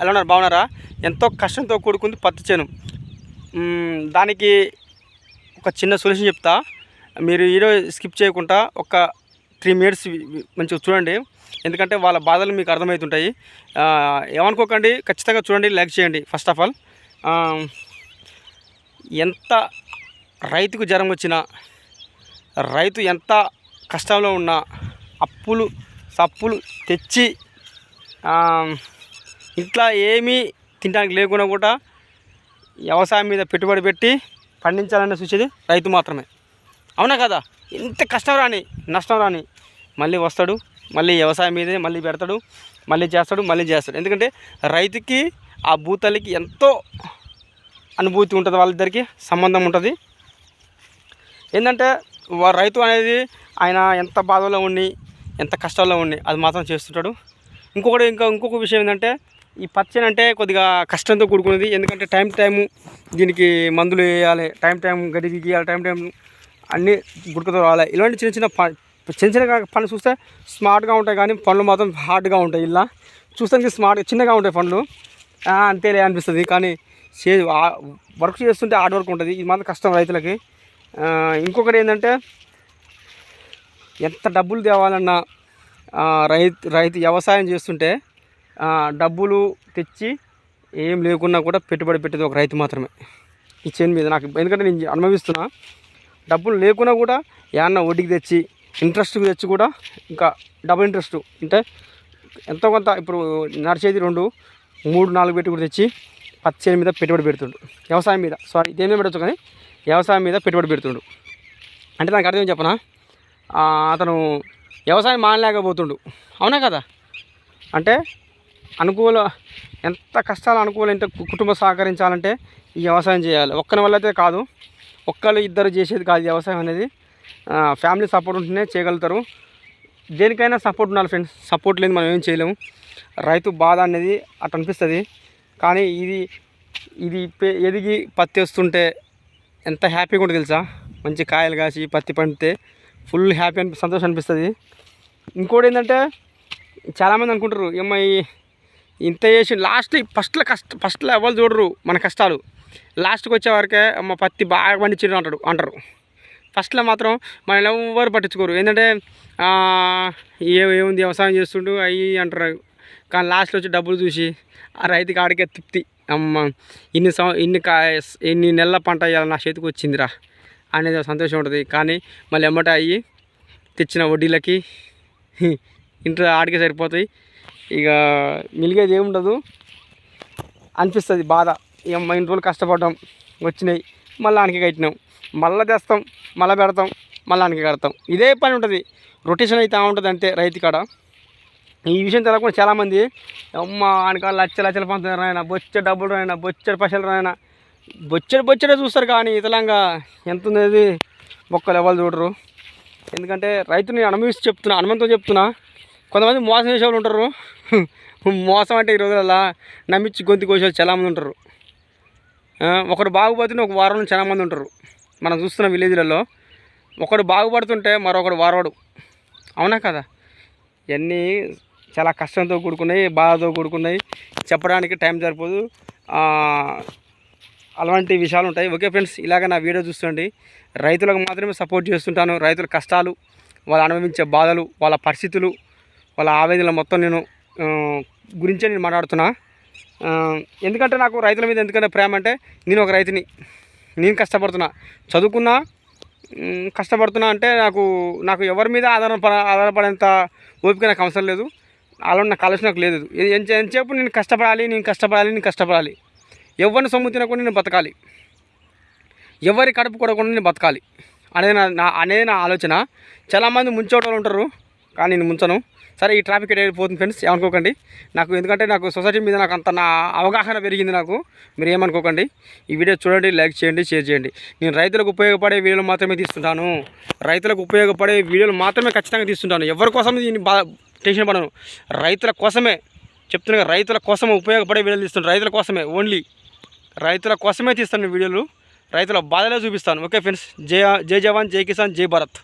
ఎలా ఉన్నారు? బాగున్నారా? ఎంతో కష్టంతో కూడుకుంది పత్తి చేను. దానికి ఒక చిన్న సొల్యూషన్ చెప్తా. మీరు ఈరోజు స్కిప్ చేయకుండా ఒక త్రీ మినిట్స్ మంచిగా చూడండి. ఎందుకంటే వాళ్ళ బాధలు మీకు అర్థమవుతుంటాయి. ఏమనుకోకండి ఖచ్చితంగా చూడండి లైక్ చేయండి ఫస్ట్ ఆఫ్ ఆల్ ఎంత రైతుకు జ్వరం వచ్చినా రైతు ఎంత కష్టంలో ఉన్నా అప్పులు సప్పులు తెచ్చి ఇట్లా ఏమీ తినడానికి లేకుండా కూడా వ్యవసాయం మీద పెట్టుబడి పెట్టి పండించాలని చూసేది రైతు మాత్రమే. అవునా కదా? ఇంత కష్టం రాని నష్టం రాని మళ్ళీ వస్తాడు మళ్ళీ వ్యవసాయం మీదే మళ్ళీ పెడతాడు మళ్ళీ చేస్తాడు మళ్ళీ చేస్తాడు. ఎందుకంటే రైతుకి ఆ భూతల్లికి ఎంతో అనుభూతి ఉంటుంది వాళ్ళిద్దరికి సంబంధం ఉంటుంది. ఏంటంటే రైతు అనేది ఆయన ఎంత బాధలో ఉండి ఎంత కష్టాల్లో ఉండి అది మాత్రం చేస్తుంటాడు. ఇంకొకటి ఇంకా ఇంకొక విషయం ఏంటంటే ఈ పచ్చని అంటే కొద్దిగా కష్టంతో కూడుకున్నది. ఎందుకంటే టైం టైం దీనికి మందులు వేయాలి టైం టైం గడ్డి గీయాలి టైం టైం అన్నీ గుడకతో రావాలి ఇలాంటి చిన్న చిన్న ప చిన్న చిన్న పనులు చూస్తే స్మార్ట్గా ఉంటాయి కానీ పనులు మాత్రం హార్డ్గా ఉంటాయి ఇలా. చూస్తానికి స్మార్ట్ చిన్నగా ఉంటాయి పనులు. అంతేలే అనిపిస్తుంది. కానీ చే వర్క్ చేస్తుంటే హార్డ్ వర్క్ ఉంటుంది. ఇది మాత్రం కష్టం రైతులకి. ఇంకొకటి ఏంటంటే ఎంత డబ్బులు తేవాలన్నా రైతు రైతు వ్యవసాయం చేస్తుంటే డబ్బులు తెచ్చి ఏం లేకున్నా కూడా పెట్టుబడి పెట్టేది ఒక రైతు మాత్రమే. ఈ చేను మీద నాకు ఎందుకంటే నేను అనుభవిస్తున్నా డబ్బులు లేకున్నా కూడా ఏమన్నా వడ్డీకి తెచ్చి ఇంట్రెస్ట్కి తెచ్చి కూడా ఇంకా డబుల్ ఇంట్రెస్ట్ అంటే ఎంతో కొంత ఇప్పుడు నడిచేది రెండు మూడు నాలుగు పెట్టి కూడా తెచ్చి పత్తి చేను మీద పెట్టుబడి పెడుతుండు. వ్యవసాయం మీద సారీ దేని మీద పెట్టచ్చు కానీ వ్యవసాయం మీద పెట్టుబడి పెడుతుండు. అంటే దానికి అర్థం ఏం చెప్పనా? అతను వ్యవసాయం మానలేకపోతుండు. అవునా కదా? అంటే అనుకూల ఎంత కష్టాలు అనుకూలం ఎంత కుటుంబం సహకరించాలంటే ఈ వ్యవసాయం చేయాలి. ఒక్కని వల్ల అయితే కాదు. ఒక్కరు ఇద్దరు చేసేది కాదు వ్యవసాయం అనేది. ఫ్యామిలీ సపోర్ట్ ఉంటేనే చేయగలుగుతారు. దేనికైనా సపోర్ట్ ఉండాలి ఫ్రెండ్స్. సపోర్ట్ లేదు మనం ఏం చేయలేము. రైతు బాధ అనేది అట్ అనిపిస్తుంది. కానీ ఇది ఇది ఎదిగి పత్తి వస్తుంటే ఎంత హ్యాపీగా ఉంటుంది తెలుసా? మంచి కాయలు కాసి పత్తి పండితే ఫుల్ హ్యాపీ అని సంతోషం అనిపిస్తుంది. ఇంకోటి ఏంటంటే చాలామంది అనుకుంటారు ఏమై ఇంత చేసి లాస్ట్ ఫస్ట్లో కష్ట ఫస్ట్లో ఎవరు చూడరు మన కష్టాలు. లాస్ట్కి వచ్చేవరకే మా అమ్మ పత్తి బాగా పండించారు అంటాడు అంటారు. ఫస్ట్లో మాత్రం మనల్ని ఎవరు పట్టించుకోరు. ఏంటంటే ఏ ఏముంది వ్యవసాయం చేస్తుండు అవి అంటారు. కానీ లాస్ట్లో వచ్చి డబ్బులు చూసి ఆ రైతుకి ఆడికే తృప్తి. అమ్మ ఇన్ని సం ఇన్ని కా ఇన్ని నెలల పంట ఇవాళ నా చేతికి వచ్చిందిరా అనేది సంతోషం ఉంటుంది. కానీ మళ్ళీ ఎమ్మట అయ్యి తెచ్చిన వడ్డీలకి ఇంట్లో ఆడికే సరిపోతాయి. ఇక మిలిగేది ఏముండదు. అనిపిస్తుంది బాధ. ఇక మా ఇంటి రోజులు కష్టపడ్డాం వచ్చినాయి మళ్ళీ ఆనకి కట్టినాం. మళ్ళీ తెస్తాం మళ్ళీ పెడతాం మళ్ళీ ఆనకి కడతాం. ఇదే పని ఉంటుంది. రొటేషన్ అయితే ఉంటుంది అంతే రైతు కాడ. ఈ విషయం తెలియకుండా చాలామంది అమ్మ ఆనక లచ్చ లచ్చలు పంతున్నారు రాయన బొచ్చడి డబ్బులు రాయన బొచ్చడి పైసలు రాయన. బొచ్చడి బొచ్చడే చూస్తారు కానీ ఇతలంగా ఎంత ఉన్నది మొక్కలు ఎవరు చూడరు. ఎందుకంటే రైతుని అనుభవిస్తూ చెప్తున్నా అనుమంతో చెప్తున్నా కొంతమంది మోసం చేసే వాళ్ళు ఉంటారు. మోసం అంటే ఈ రోజులలో నమ్మించి గొంతు కోసే వాళ్ళు చాలామంది ఉంటారు. ఒకడు బాగుపడుతుంటే ఒక వారంలో చాలామంది ఉంటారు. మనం చూస్తున్న విలేజ్లలో ఒకడు బాగుపడుతుంటే మరొకడు వారవాడు. అవునా కదా? ఇవన్నీ చాలా కష్టంతో కూడుకున్నాయి బాధతో కూడుకున్నాయి. చెప్పడానికి టైం సరిపోదు. అలాంటి విషయాలు ఉంటాయి. ఓకే ఫ్రెండ్స్ ఇలాగ నా వీడియో చూస్తుండీ రైతులకు మాత్రమే సపోర్ట్ చేస్తుంటాను. రైతుల కష్టాలు వాళ్ళు అనుభవించే బాధలు వాళ్ళ పరిస్థితులు వాళ్ళ ఆవేదన మొత్తం నేను గురించే నేను మాట్లాడుతున్నా. ఎందుకంటే నాకు రైతుల మీద ఎందుకంటే ప్రేమ అంటే నేను ఒక రైతుని. నేను కష్టపడుతున్నా. చదువుకున్నా కష్టపడుతున్నా అంటే నాకు నాకు ఎవరి మీద ఆధారపడ ఆధారపడేంత ఓపిక నాకు అవసరం లేదు. అలా నాకు ఆలోచన నాకు లేదు. ఎంతసేపు నేను కష్టపడాలి నేను కష్టపడాలి నేను కష్టపడాలి. ఎవరిని సొమ్ము తినకుండా నేను బతకాలి. ఎవరి కడుపు కొడకుండా నేను బతకాలి. అనేది నా నా అనేది నా ఆలోచన. చాలామంది ముంచోటలు ఉంటారు. కానీ నేను ముంచను. సరే ఈ ట్రాఫిక్ ఎటు పోతుంది ఫ్రెండ్స్ ఏమనుకోకండి. నాకు ఎందుకంటే నాకు సొసైటీ మీద నాకు అంత నా అవగాహన పెరిగింది నాకు. మీరు ఏమనుకోకండి. ఈ వీడియో చూడండి లైక్ చేయండి షేర్ చేయండి. నేను రైతులకు ఉపయోగపడే వీడియోలు మాత్రమే తీస్తుంటాను. రైతులకు ఉపయోగపడే వీడియోలు మాత్రమే ఖచ్చితంగా తీస్తుంటాను. ఎవరి కోసం దీన్ని టెన్షన్ పడను. రైతుల కోసమే చెప్తున్నా రైతుల కోసం ఉపయోగపడే వీడియోలు తీస్తుంటాను. రైతుల కోసమే ఓన్లీ రైతుల కోసమే తీస్తాను వీడియోలు. రైతుల బాధలే చూపిస్తాను. ఓకే ఫ్రెండ్స్ జై జై జవాన్ జై కిసాన్ జై భారత్.